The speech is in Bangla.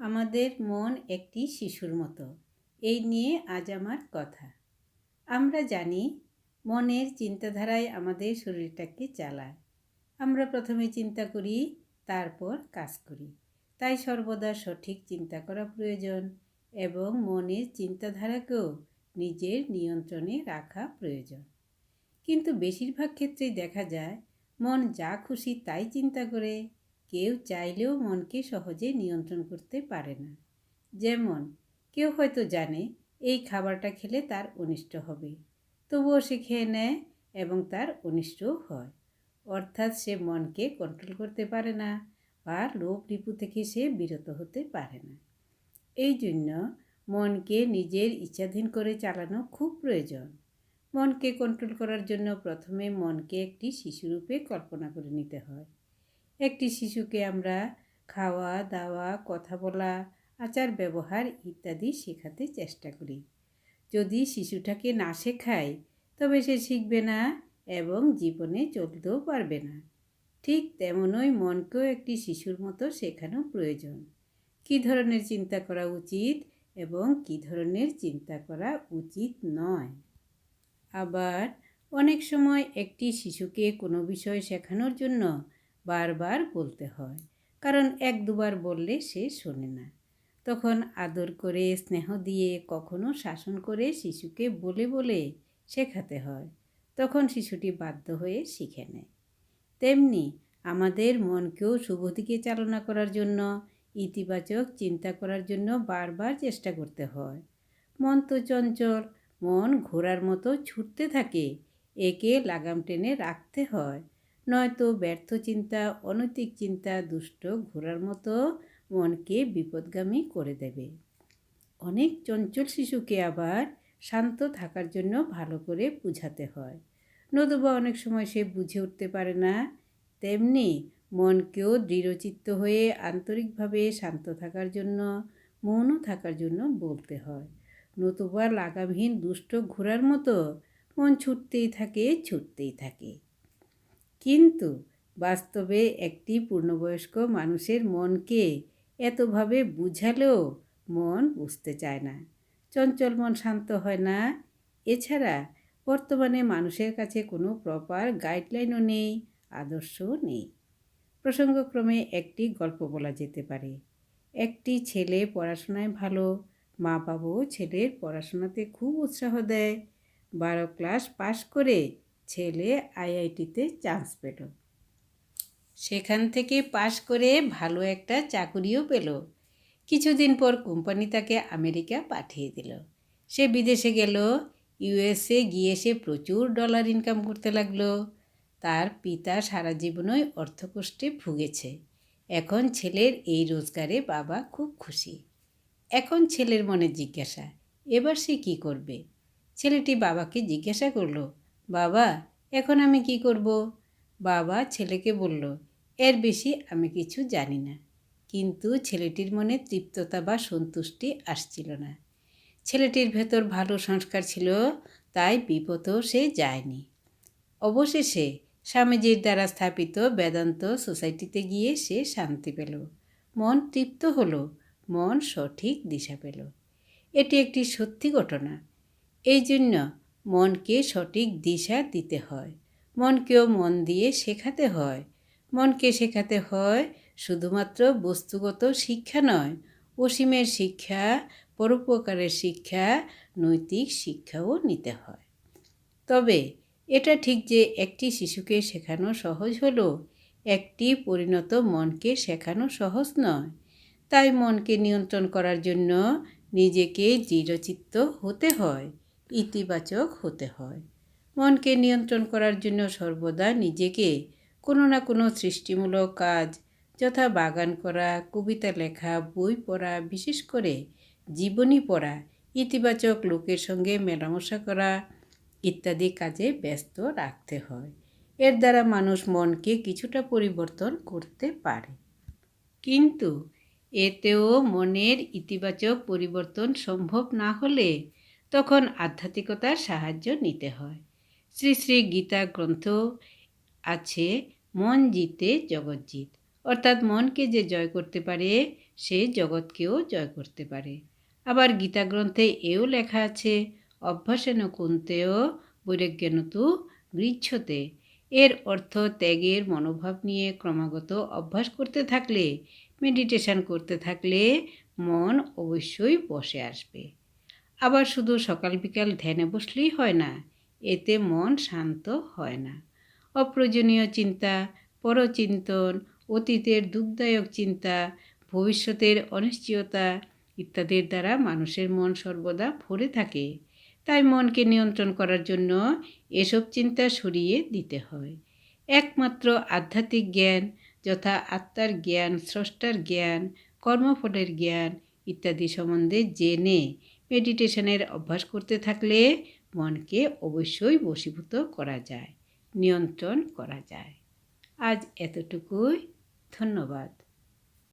আমাদের মন একটি শিশুর মতো। এই নিয়ে আজ আমার কথা। আমরা জানি, মনের চিন্তাধারায় আমাদের শরীরটাকে চালায়। আমরা প্রথমে চিন্তা করি, তারপর কাজ করি। তাই সর্বদা সঠিক চিন্তা করা প্রয়োজন এবং মনের চিন্তাধারাকেও নিজের নিয়ন্ত্রণে রাখা প্রয়োজন। কিন্তু বেশিরভাগ ক্ষেত্রেই দেখা যায়, মন যা খুশি তাই চিন্তা করে। কেউ চাইলেও মনকে সহজে নিয়ন্ত্রণ করতে পারে না। যেমন, কেউ হয়তো জানে, এই খাবারটা খেলে তার অনিষ্ট হবে। তবুও সে খেয়ে নেয় এবং তার অনিষ্টও হয়। অর্থাৎ সে মনকে কন্ট্রোল করতে পারে না বা লোভ রিপু থেকে সে বিরত হতে পারে না। এই জন্য মনকে নিজের ইচ্ছাধীন করে চালানো খুব প্রয়োজন। মনকে কন্ট্রোল করার জন্য প্রথমে মনকে একটি শিশুরূপে কল্পনা করে নিতে হয়। একটি শিশুকে আমরা খাওয়া, দাওয়া, কথা বলা, আচার, ব্যবহার ইত্যাদি শেখাতে চেষ্টা করি। যদি শিশুটাকে না শেখায়, তবে সে শিখবে না এবং জীবনে চলতেও পারবে না। ঠিক তেমনই মনকেও একটি শিশুর মতো শেখানো প্রয়োজন। কী ধরনের চিন্তা করা উচিত এবং কী ধরনের চিন্তা করা উচিত নয়। আবার অনেক সময় একটি শিশুকে কোনো বিষয় শেখানোর জন্য বারবার বলতে হয়। কারণ এক দুবার বললে সে শোনে না। তখন আদর করে, স্নেহ দিয়ে কখনো শাসন করে শিশুকে বলে বলে শেখাতে হয়। তখন শিশুটি বাধ্য হয়ে শিখে নেয়। তেমনি আমাদের মনকেও শুভ দিকে চালনা করার জন্য, ইতিবাচক চিন্তা করার জন্য বারবার চেষ্টা করতে হয়। মন তো চঞ্চল, মন ঘোড়ার মতো ছুটতে থাকে, একে লাগাম টেনে রাখতে হয়। নয়তো ব্যর্থ চিন্তা, অনৈতিক চিন্তা দুষ্ট ঘোরার মতো মনকে বিপদগামী করে দেবে। অনেক চঞ্চল শিশুকে আবার শান্ত থাকার জন্য ভালো করে বুঝাতে হয়। নতুবা অনেক সময় সে বুঝে উঠতে পারে না। তেমনি মনকেও দৃঢ়চিত্ত হয়ে আন্তরিকভাবে শান্ত থাকার জন্য মৌন থাকার জন্য বলতে হয়। নতুবা লাগামহীন দুষ্ট ঘোরার মতো মন ছুটতেই থাকে ছুটতেই থাকে। কিন্তু বাস্তবে একটি পূর্ণবয়স্ক মানুষের মনকে এতভাবে বুঝালেও মন বুঝতে চায় না। চঞ্চল মন শান্ত হয় না। এছাড়া বর্তমানে মানুষের কাছে কোনো প্রপার গাইডলাইনও নেই, আদর্শও নেই। প্রসঙ্গক্রমে একটি গল্প বলা যেতে পারে। একটি ছেলে পড়াশোনায় ভালো, মা বাবাও ছেলের পড়াশোনাতে খুব উৎসাহ দেয়। বারো ক্লাস পাশ করে ছেলে আইআইটিতে চান্স পেল। সেখান থেকে পাশ করে ভালো একটা চাকুরিও পেল। কিছুদিন পর কোম্পানি তাকে আমেরিকা পাঠিয়ে দিল। সে বিদেশে গেল, ইউএসএ গিয়ে সে প্রচুর ডলার ইনকাম করতে লাগল। তার পিতা সারা জীবনই অর্থকষ্টে ভুগেছে। এখন ছেলের এই রোজগারে বাবা খুব খুশি। এখন ছেলের মনে জিজ্ঞাসা, এবার সে কি করবে? ছেলেটি বাবাকে জিজ্ঞাসা করল বাবা, এখন আমি কি করব? বাবা ছেলেকে বলল, এর বেশি আমি কিছু জানি না। কিন্তু ছেলেটির মনে তৃপ্ততা বা সন্তুষ্টি আসছিল না। ছেলেটির ভেতর ভালো সংস্কার ছিল, তাই বিপদও সে যায়নি। অবশেষে স্বামীজির দ্বারা স্থাপিত বেদান্ত সোসাইটিতে গিয়ে সে শান্তি পেল। মন তৃপ্ত হলো, মন সঠিক দিশা পেল। এটি একটি সত্যি ঘটনা। এই জন্য মনকে সঠিক দিশা দিতে হয়। মনকেও মন দিয়ে শেখাতে হয়। মনকে শেখাতে হয় শুধুমাত্র বস্তুগত শিক্ষা নয়, অসীমের শিক্ষা, পরোপকারের শিক্ষা, নৈতিক শিক্ষাও নিতে হয়। তবে এটা ঠিক যে একটি শিশুকে শেখানো সহজ হলো, একটি পরিণত মনকে শেখানো সহজ নয়। তাই মনকে নিয়ন্ত্রণ করার জন্য নিজেকে দৃঢ়চিত্ত হতে হয়। ইতিবাচক হতে হয়। মনকে নিয়ন্ত্রণ করার জন্য সর্বদা নিজেকে কোনো না কোনো সৃষ্টিমূলক কাজ, যথা বাগান করা, কবিতা লেখা, বই পড়া, বিশেষ করে জীবনী পড়া, ইতিবাচক লোকের সঙ্গে মেলামেশা করা ইত্যাদি কাজে ব্যস্ত রাখতে হয়। এর দ্বারা মানুষ মনকে কিছুটা পরিবর্তন করতে পারে। কিন্তু এতেও মনের ইতিবাচক পরিবর্তন সম্ভব না হলে তখন আধ্যাত্মিকতার সাহায্য নিতে হয়। শ্রী শ্রী গীতা গ্রন্থ আছে, মন জিতে জগৎ জিত। অর্থাৎ মনকে যে জয় করতে পারে, সে জগৎকেও জয় করতে পারে। আবার গীতা গ্রন্থে এও লেখা আছে, অভ্যাসেন কুন্তেও বৈরাগ্যেন তু গৃচ্ছতে এর অর্থ ত্যাগের মনোভাব নিয়ে ক্রমাগত অভ্যাস করতে থাকলে, মেডিটেশন করতে থাকলে মন অবশ্যই বসে আসবে। আবার শুধু সকাল বিকাল ধ্যানে বসলেই হয় না, এতে মন শান্ত হয় না। অপ্রয়োজনীয় চিন্তা, পরচিন্তন, অতীতের দুঃখদায়ক চিন্তা, ভবিষ্যতের অনিশ্চয়তা ইত্যাদির দ্বারা মানুষের মন সর্বদা ভরে থাকে। তাই মনকে নিয়ন্ত্রণ করার জন্য এসব চিন্তা সরিয়ে দিতে হয়। একমাত্র আধ্যাত্মিক জ্ঞান যথা আত্মার জ্ঞান, স্রষ্টার জ্ঞান, কর্মফলের জ্ঞান ইত্যাদি সম্বন্ধে জেনে মেডিটেশনের অভ্যাস করতে থাকলে মনকে অবশ্যই বশীভূত করা যায়, নিয়ন্ত্রণ করা যায়। আজ এতটুকুই, ধন্যবাদ।